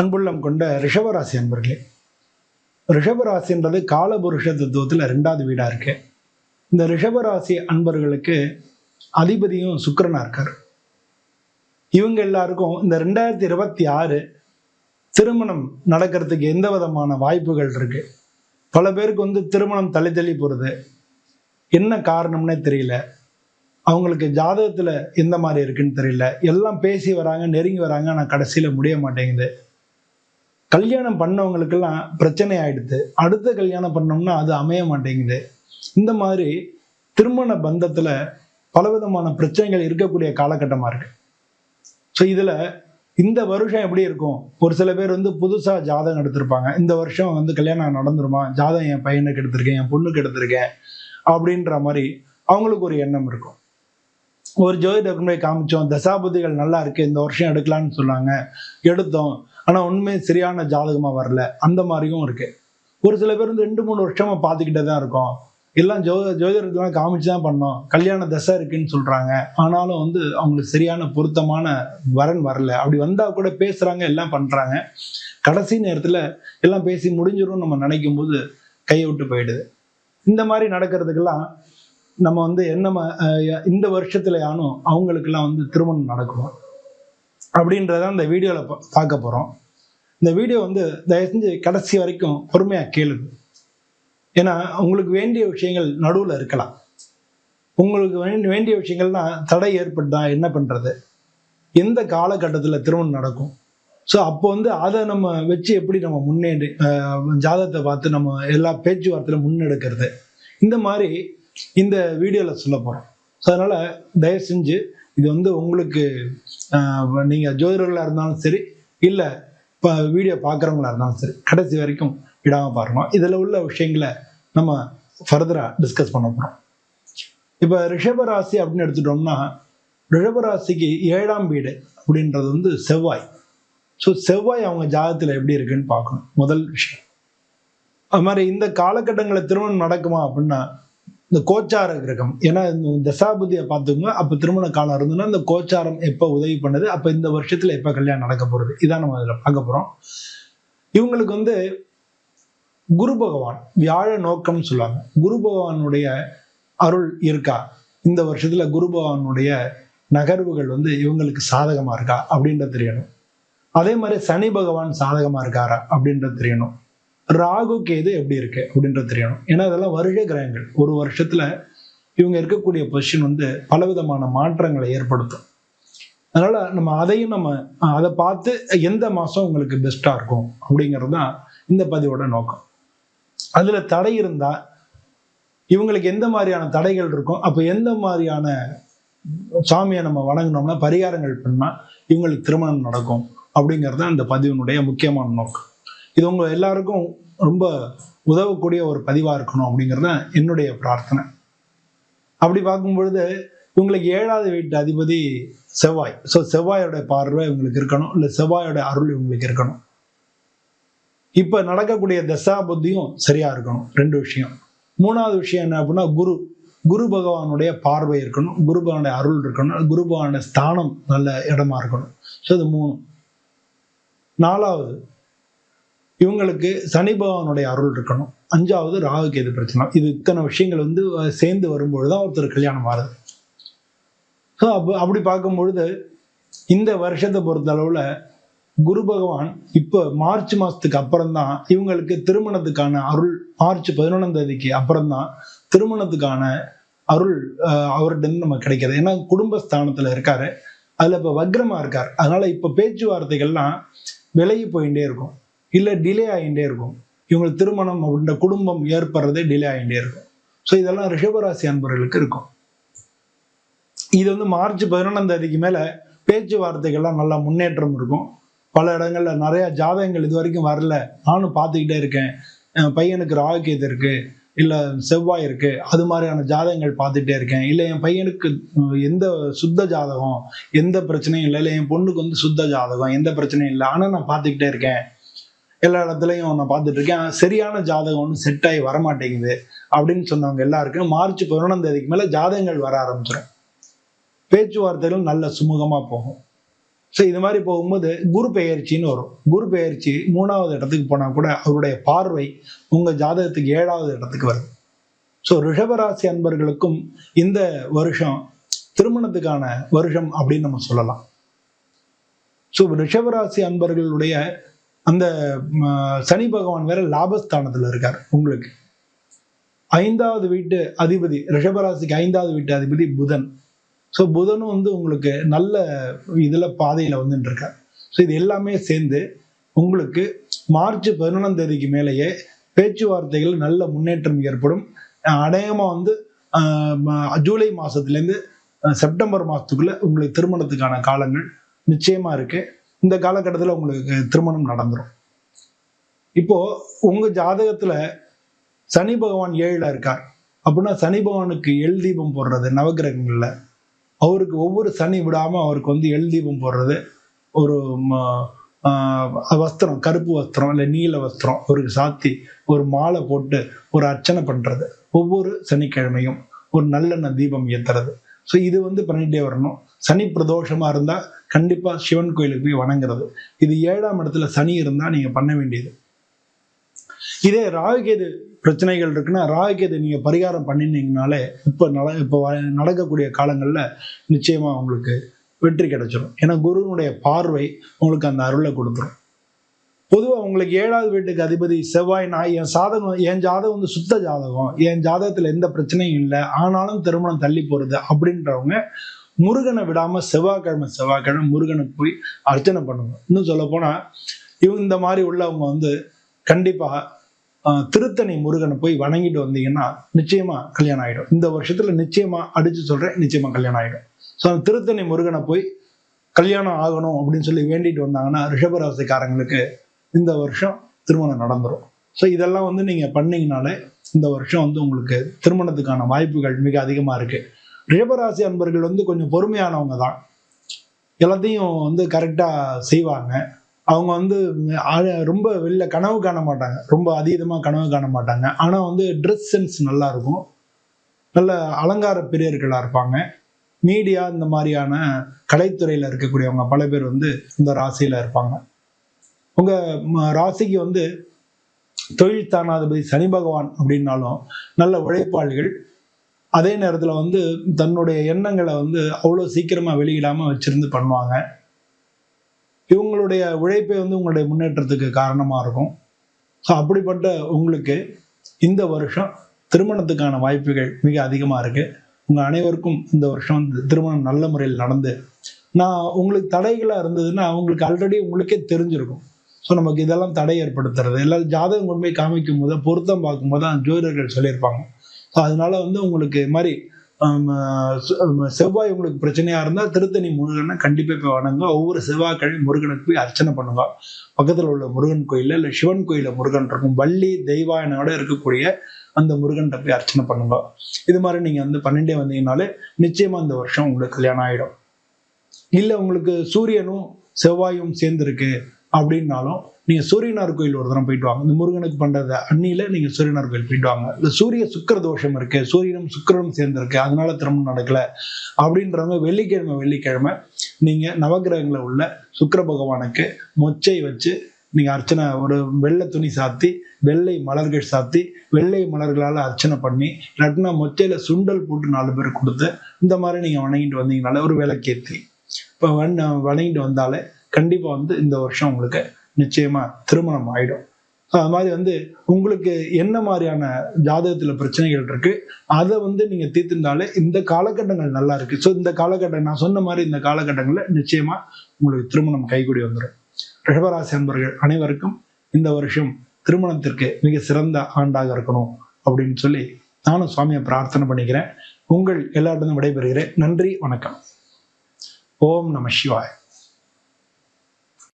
அன்புள்ளம் கொண்ட ரிஷபராசி அன்பர்களே ரிஷபராசின்றது காலபுருஷ தத்துவத்தில் ரெண்டாவது வீடாக இருக்கு. இந்த ரிஷபராசி அன்பர்களுக்கு அதிபதியும் சுக்கரனாக இருக்கார். இவங்க எல்லாருக்கும் இந்த ரெண்டாயிரத்தி இருபத்தி ஆறு திருமணம் நடக்கிறதுக்கு எந்த விதமான வாய்ப்புகள் இருக்கு? பல பேருக்கு வந்து திருமணம் தள்ளி தள்ளி போகிறது என்ன காரணம்னே தெரியல. அவங்களுக்கு ஜாதகத்தில் எந்த மாதிரி இருக்குன்னு தெரியல. எல்லாம் பேசி வராங்க நெருங்கி வராங்க ஆனால் கடைசியில் முடிய மாட்டேங்குது. கல்யாணம் பண்ணவங்களுக்கெல்லாம் பிரச்சனை ஆயிடுது. அடுத்த கல்யாணம் பண்ணோம்னா அது அமைய மாட்டேங்குது. இந்த மாதிரி திருமண பந்தத்தில் பலவிதமான பிரச்சனைகள் இருக்கக்கூடிய காலகட்டமாக இருக்கு. ஸோ இதில் இந்த வருஷம் எப்படி இருக்கும்? ஒரு சில பேர் வந்து புதுசாக ஜாதகம் எடுத்திருப்பாங்க. இந்த வருஷம் வந்து கல்யாணம் நடந்துருமா? ஜாதகம் என் பையனுக்கு எடுத்திருக்கேன் என் பொண்ணுக்கு எடுத்திருக்கேன் அப்படின்ற மாதிரி அவங்களுக்கு ஒரு எண்ணம் இருக்கும். ஒரு ஜோதிடர் போய் காமிச்சோம் தசாபதிகள் நல்லா இருக்கு இந்த வருஷம் எடுக்கலாம்னு சொன்னாங்க. எடுத்தோம். ஆனா உண்மை சரியான ஜாதகமா வரல. அந்த மாதிரியும் இருக்கு. ஒரு சில பேர் வந்து ரெண்டு மூணு வருஷமா பார்த்துக்கிட்டே தான் இருக்கோம். எல்லாம் ஜோ ஜோதிடர்கள்லாம் காமிச்சு தான் பண்ணோம். கல்யாண தசை இருக்குன்னு சொல்றாங்க. ஆனாலும் வந்து அவங்களுக்கு சரியான பொருத்தமான வரன் வரல. அப்படி வந்தா கூட பேசுறாங்க எல்லாம் பண்றாங்க. கடைசி நேரத்துல எல்லாம் பேசி முடிஞ்சிடும் நம்ம நினைக்கும் போது கையை விட்டு போயிடுது. இந்த மாதிரி நடக்கிறதுக்கெல்லாம் நம்ம வந்து என்ன ம- இந்த வருஷத்துல யானும் அவங்களுக்கெல்லாம் வந்து திருமணம் நடக்கும்? அப்படின்றத அந்த வீடியோவில் பார்க்க போகிறோம் இந்த வீடியோ வந்து தயவு செஞ்சு கடைசி வரைக்கும் பொறுமையாக கேளுங்க. ஏன்னா உங்களுக்கு வேண்டிய விஷயங்கள் நடுவில் இருக்கலாம். உங்களுக்கு வேண்டிய வேண்டிய விஷயங்கள்னா தடை ஏற்பட்டா என்ன பண்ணுறது எந்த காலகட்டத்தில் திருமணம் நடக்கும்? ஸோ அப்போ வந்து அதை நம்ம வச்சு எப்படி நம்ம முன்னேறி ஜாதகத்தை பார்த்து நம்ம எல்லா பேச்சுவார்த்தையில முன்னெடுக்கிறது? இந்த மாதிரி இந்த வீடியோவில் சொல்ல போகிறோம் ஸோ அதனால் தயவு செஞ்சு இது வந்து உங்களுக்கு ஆஹ், நீங்க ஜோதிடர்களாக இருந்தாலும் சரி இல்லை இப்போ வீடியோ பார்க்குறவங்களா இருந்தாலும் சரி கடைசி வரைக்கும் விடாம பாருங்கள் இதில் உள்ள விஷயங்களை நம்ம ஃபர்தராக டிஸ்கஸ் பண்ண போகிறோம் இப்போ ரிஷபராசி அப்படின்னு எடுத்துட்டோம்னா ரிஷபராசிக்கு ஏழாம் வீடு அப்படின்றது வந்து செவ்வாய். ஸோ செவ்வாய் அவங்க ஜாதகத்தில் எப்படி இருக்குன்னு பார்க்கணும். முதல் விஷயம். அது மாதிரி இந்த காலகட்டங்களில் திருமணம் நடக்குமா அப்படின்னா இந்த கோச்சார கிரகம். ஏன்னா இந்த தசாபதியை பார்த்துக்கோங்க அப்போ திருமண காலம் இருந்ததுன்னா இந்த கோச்சாரம் எப்போ உதவி பண்ணுது அப்போ இந்த வருஷத்தில் எப்போ கல்யாணம் நடக்க போகிறது இதான் நம்ம அதில் பார்க்க போகிறோம் இவங்களுக்கு வந்து குரு பகவான் வியாழ நோக்கம்னு சொல்லுவாங்க. குரு பகவானுடைய அருள் இருக்கா? இந்த வருஷத்தில் குரு பகவானுடைய நகர்வுகள் வந்து இவங்களுக்கு சாதகமாக இருக்கா? அப்படின்றது தெரியணும். அதே மாதிரி சனி பகவான் சாதகமாக இருக்காரா? அப்படின்றது தெரியணும். ராகு கேது எப்படி இருக்கு அப்படின்றது தெரியணும். ஏன்னா இதெல்லாம் வருக கிரகங்கள். ஒரு வருஷத்துல இவங்க இருக்கக்கூடிய பொசிஷன் வந்து பலவிதமான மாற்றங்களை ஏற்படுத்தும். அதனால நம்ம அதையும் நம்ம அதை பார்த்து எந்த மாசம் உங்களுக்கு பெஸ்டா இருக்கும் அப்படிங்கிறது தான் இந்த பதிவோட நோக்கம். அதுல தடை இருந்தா இவங்களுக்கு எந்த மாதிரியான தடைகள் இருக்கும்? அப்போ எந்த மாதிரியான சாமியை நம்ம வணங்கினோம்னா பரிகாரங்கள் பண்ணா இவங்களுக்கு திருமணம் நடக்கும் அப்படிங்கிறது தான் இந்த பதிவினுடைய முக்கியமான நோக்கம். இது உங்க எல்லாருக்கும் ரொம்ப உதவக்கூடிய ஒரு பதிவா இருக்கணும் அப்படிங்கிறது தான் என்னுடைய பிரார்த்தனை. அப்படி பார்க்கும் பொழுது இவங்களுக்கு ஏழாவது வீட்டு அதிபதி செவ்வாய். ஸோ செவ்வாயோட பார்வை இவங்களுக்கு இருக்கணும். இல்லை செவ்வாயோட அருள் இவங்களுக்கு இருக்கணும். இப்ப நடக்கக்கூடிய தசா புத்தியும் சரியா இருக்கணும். ரெண்டு விஷயம். மூணாவது விஷயம் என்ன அப்படின்னா குரு. குரு பகவானுடைய பார்வை இருக்கணும். குரு பகவானுடைய அருள் இருக்கணும். குரு பகவானுடைய ஸ்தானம் நல்ல இடமா இருக்கணும். ஸோ இது மூணு நாலாவது இவங்களுக்கு சனி பகவானுடைய அருள் இருக்கணும். அஞ்சாவது ராகு கேது பிரச்சனை. இது இத்தனை விஷயங்கள் வந்து சேர்ந்து வரும்பொழுது தான் ஒருத்தர் கல்யாணம் ஆகுது. ஸோ அப்போ அப்படி பார்க்கும்பொழுது இந்த வருஷத்தை பொறுத்த அளவில் குரு பகவான் இப்போ மார்ச் மாதத்துக்கு அப்புறம் தான் இவங்களுக்கு திருமணத்துக்கான அருள் மார்ச் பதினொன்றாம் தேதிக்கு அப்புறம் தான் திருமணத்துக்கான அருள் அஹ், அவர்கிட்ட இருந்து நமக்கு கிடைக்கிறது. ஏன்னா குடும்பஸ்தானத்தில் இருக்காரு. அதில் இப்போ வக்ரமாக இருக்கார். அதனால் இப்போ பேச்சுவார்த்தைகள்லாம் விலகி போயிட்டே இருக்கும். இல்லை டிலே ஆகிட்டே இருக்கும். இவங்களுக்கு திருமணம் அப்படின்ற குடும்பம் ஏற்படுறதே டிலே ஆகிட்டே இருக்கும். ஸோ இதெல்லாம் ரிஷபராசி அன்பர்களுக்கு இருக்கும். இது வந்து மார்ச் பதினொன்றாம் தேதிக்கு மேலே பேச்சுவார்த்தைகள்லாம் நல்லா முன்னேற்றம் இருக்கும். பல இடங்கள்ல நிறையா ஜாதகங்கள் இது வரைக்கும் வரல. நானும் பார்த்துக்கிட்டே இருக்கேன். பையனுக்கு ராகுகேது இருக்கு. இல்லை செவ்வாய் இருக்கு. அது மாதிரியான ஜாதகங்கள் பார்த்துட்டே இருக்கேன். இல்லை என் பையனுக்கு எந்த சுத்த ஜாதகம் எந்த பிரச்சனையும் இல்லை. இல்லை என் பொண்ணுக்கு வந்து சுத்த ஜாதகம் எந்த பிரச்சனையும் இல்லை. ஆனால் நான் பார்த்துக்கிட்டே இருக்கேன். எல்லா இடத்துலையும் நான் பார்த்துட்டு இருக்கேன். சரியான ஜாதகம் ஒன்றும் செட் ஆகி வரமாட்டேங்குது அப்படின்னு சொன்னவங்க எல்லாருக்கும் மார்ச் பதினொன்றாம் தேதிக்கு மேலே ஜாதகங்கள் வர ஆரம்பிச்சிடும் பேச்சுவார்த்தைகள் நல்ல சுமூகமாக போகும். ஸோ இது மாதிரி போகும்போது குரு பெயர்ச்சின்னு வரும். குரு பெயர்ச்சி மூணாவது இடத்துக்கு போனால் கூட அவருடைய பார்வை உங்கள் ஜாதகத்துக்கு ஏழாவது இடத்துக்கு வருது ஸோ ரிஷபராசி அன்பர்களுக்கும் இந்த வருஷம் திருமணத்துக்கான வருஷம் அப்படின்னு நம்ம சொல்லலாம். ஸோ ரிஷபராசி அன்பர்களுடைய அந்த சனி பகவான் வேற லாபஸ்தானத்தில் இருக்கார் உங்களுக்கு. ஐந்தாவது வீட்டு அதிபதி ரிஷபராசிக்கு ஐந்தாவது வீட்டு அதிபதி புதன். ஸோ புதனும் வந்து உங்களுக்கு நல்ல இதில் பாதையில் வந்துட்டு இருக்கார். ஸோ இது எல்லாமே சேர்ந்து உங்களுக்கு மார்ச் பதினொன்றாம் தேதிக்கு மேலேயே பேச்சுவார்த்தைகள் நல்ல முன்னேற்றம் ஏற்படும். அநேகமாக வந்து ஜூலை மாதத்துலேருந்து செப்டம்பர் மாதத்துக்குள்ளே உங்களுக்கு திருமணத்துக்கான காலங்கள் நிச்சயமாக இருக்குது இந்த காலகட்டத்தில் உங்களுக்கு திருமணம் நடந்துடும் இப்போ உங்க ஜாதகத்துல சனி பகவான் ஏழுல இருக்கார். அப்படின்னா சனி பகவானுக்கு எல் தீபம் போடுறது நவகிரகங்கள்ல அவருக்கு ஒவ்வொரு சனி விடாம அவருக்கு வந்து எல் தீபம் போடுறது. ஒரு வஸ்திரம் கருப்பு வஸ்திரம் இல்லை நீல வஸ்திரம் அவருக்கு சாத்தி ஒரு மாலை போட்டு ஒரு அர்ச்சனை பண்றது. ஒவ்வொரு சனிக்கிழமையும் ஒரு நல்லெண்ணெய் தீபம் ஏத்துறது. ஸோ இது வந்து பண்ணிகிட்டே வரணும். சனி பிரதோஷமாக இருந்தால் கண்டிப்பாக சிவன் கோயிலுக்கு போய் வணங்குறது. இது ஏழாம் இடத்துல சனி இருந்தால் நீங்கள் பண்ண வேண்டியது. இதே ராகுகேது பிரச்சனைகள் இருக்குன்னா ராகுகேது நீங்கள் பரிகாரம் பண்ணினீங்கனாலே இப்போ நட இப்போ நடக்கக்கூடிய காலங்களில் நிச்சயமாக உங்களுக்கு வெற்றி கிடைச்சிடும் ஏன்னா குருவினுடைய பார்வை உங்களுக்கு அந்த அருளை கொடுத்துரும். பொதுவாக உங்களுக்கு ஏழாவது வீட்டுக்கு அதிபதி செவ்வாய் நான் என் சாதகம் என் ஜாதகம் வந்து சுத்த ஜாதகம். என் ஜாதகத்தில் எந்த பிரச்சனையும் இல்லை. ஆனாலும் திருமணம் தள்ளி போகிறது அப்படின்றவங்க முருகனை விடாமல் செவ்வாய்க்கிழமை செவ்வாய்க்கிழமை முருகனை போய் அர்ச்சனை பண்ணுவோம் இன்னும் சொல்ல இவங்க இந்த மாதிரி உள்ளவங்க வந்து கண்டிப்பாக திருத்தணி முருகனை போய் வணங்கிட்டு வந்தீங்கன்னா நிச்சயமா கல்யாணம் ஆகிடும் இந்த வருஷத்துல நிச்சயமா அடிச்சு சொல்றேன் நிச்சயமா கல்யாணம் ஆகிடும் ஸோ அந்த திருத்தணி முருகனை போய் கல்யாணம் ஆகணும் அப்படின்னு சொல்லி வேண்டிட்டு வந்தாங்கன்னா ரிஷபராசிக்காரங்களுக்கு இந்த வருஷம் திருமணம் நடந்துடும் ஸோ இதெல்லாம் வந்து நீங்கள் பண்ணீங்கனாலே இந்த வருஷம் வந்து உங்களுக்கு திருமணத்துக்கான வாய்ப்புகள் மிக அதிகமாக இருக்குது ரிஷபராசி அன்பர்கள் வந்து கொஞ்சம் பொறுமையானவங்க தான். எல்லாத்தையும் வந்து கரெக்டாக செய்வாங்க. அவங்க வந்து ரொம்ப வெளில கனவு காண மாட்டாங்க. ரொம்ப அதீதமாக கனவு காண மாட்டாங்க. ஆனால் வந்து ட்ரெஸ் சென்ஸ் நல்லா இருக்கும். நல்ல அலங்கார பிரியர்களாக இருப்பாங்க. மீடியா இந்த மாதிரியான கலைத்துறையில் இருக்கக்கூடியவங்க பல பேர் வந்து இந்த ராசியில் இருப்பாங்க. உங்கள் ராசிக்கு வந்து தொழில் தானாதிபதி சனி பகவான் அப்படின்னாலும் நல்ல உழைப்பாளிகள். அதே நேரத்தில் வந்து தன்னுடைய எண்ணங்களை வந்து அவ்வளோ சீக்கிரமாக வெளியிடாமல் வச்சிருந்து பண்ணுவாங்க. இவங்களுடைய உழைப்பே வந்து உங்களுடைய முன்னேற்றத்துக்கு காரணமாக இருக்கும். ஸோ அப்படிப்பட்ட உங்களுக்கு இந்த வருஷம் திருமணத்துக்கான வாய்ப்புகள் மிக அதிகமாக இருக்குது உங்கள் அனைவருக்கும் இந்த வருஷம் திருமணம் நல்ல முறையில் நடந்து நான் உங்களுக்கு தடைகளாக இருந்ததுன்னா அவங்களுக்கு ஆல்ரெடி உங்களுக்கே தெரிஞ்சிருக்கும். ஸோ நமக்கு இதெல்லாம் தடை ஏற்படுத்துறது. எல்லாம் ஜாதகம் கொண்டு போய் காமிக்கும் போது பொருத்தம் பார்க்கும்போது அந்த ஜோதிடர்கள் சொல்லியிருப்பாங்க. ஸோ அதனால வந்து உங்களுக்கு இது மாதிரி செவ்வாய் உங்களுக்கு பிரச்சனையா இருந்தால் திருத்தணி முருகனை கண்டிப்பாக போய் வணங்க. ஒவ்வொரு செவ்வாய்க்கிழமை முருகனுக்கு போய் அர்ச்சனை பண்ணுங்க. பக்கத்தில் உள்ள முருகன் கோயிலில் இல்லை சிவன் கோயிலில் முருகன் இருக்கும். வள்ளி தெய்வாயனோட இருக்கக்கூடிய அந்த முருகன்கிட்ட போய் அர்ச்சனை பண்ணுங்க. இது மாதிரி நீங்கள் வந்து பன்னெண்டே வந்தீங்கனாலே நிச்சயமாக இந்த வருஷம் உங்களுக்கு கல்யாணம் ஆகிடும் இல்லை உங்களுக்கு சூரியனும் செவ்வாயும் சேர்ந்துருக்கு. அப்படின்னாலும் நீங்க சூரியனார் கோயில் ஒரு தரம் போயிட்டு வாங்க. இந்த முருகனுக்கு பண்றத அன்னியில நீங்க சூரியனார் கோயில் போயிட்டு வாங்க. இந்த சூரிய சுக்கர தோஷம் இருக்கு சூரியனும் சுக்கரனும் சேர்ந்திருக்கு அதனால திருமணம் நடக்கல அப்படின்றவங்க வெள்ளிக்கிழமை வெள்ளிக்கிழமை நீங்க நவகிரகங்களை உள்ள சுக்கர பகவானுக்கு மொச்சை வச்சு நீங்க அர்ச்சனை ஒரு வெள்ளை துணி சாத்தி வெள்ளை மலர்கள் சாத்தி வெள்ளை மலர்களால் அர்ச்சனை பண்ணி இல்லாட்டினா மொச்சையில சுண்டல் போட்டு நாலு பேர் கொடுத்து இந்த மாதிரி நீங்க வணங்கிட்டு வந்தீங்கனால ஒரு விளக்கேற்றி இப்போ வணங்கிட்டு வந்தாலே கண்டிப்பா வந்து இந்த வருஷம் உங்களுக்கு நிச்சயமா திருமணம் ஆயிடும். அது மாதிரி வந்து உங்களுக்கு என்ன மாதிரியான ஜாதகத்துல பிரச்சனைகள் இருக்கு? அதை வந்து நீங்க தீர்த்திருந்தாலே இந்த காலகட்டங்கள் நல்லா இருக்கு. ஸோ இந்த காலகட்டம் நான் சொன்ன மாதிரி இந்த காலகட்டங்களில் நிச்சயமா உங்களுக்கு திருமணம் கைகூடி வந்துடும் ரிஷபராசி அன்பர்கள் அனைவருக்கும் இந்த வருஷம் திருமணத்திற்கு மிக சிறந்த ஆண்டாக இருக்கணும் அப்படின்னு சொல்லி நானும் சுவாமியை பிரார்த்தனை பண்ணிக்கிறேன். உங்கள் எல்லாருடன் விடைபெறுகிறேன். நன்றி வணக்கம். ஓம் நம சிவாய்.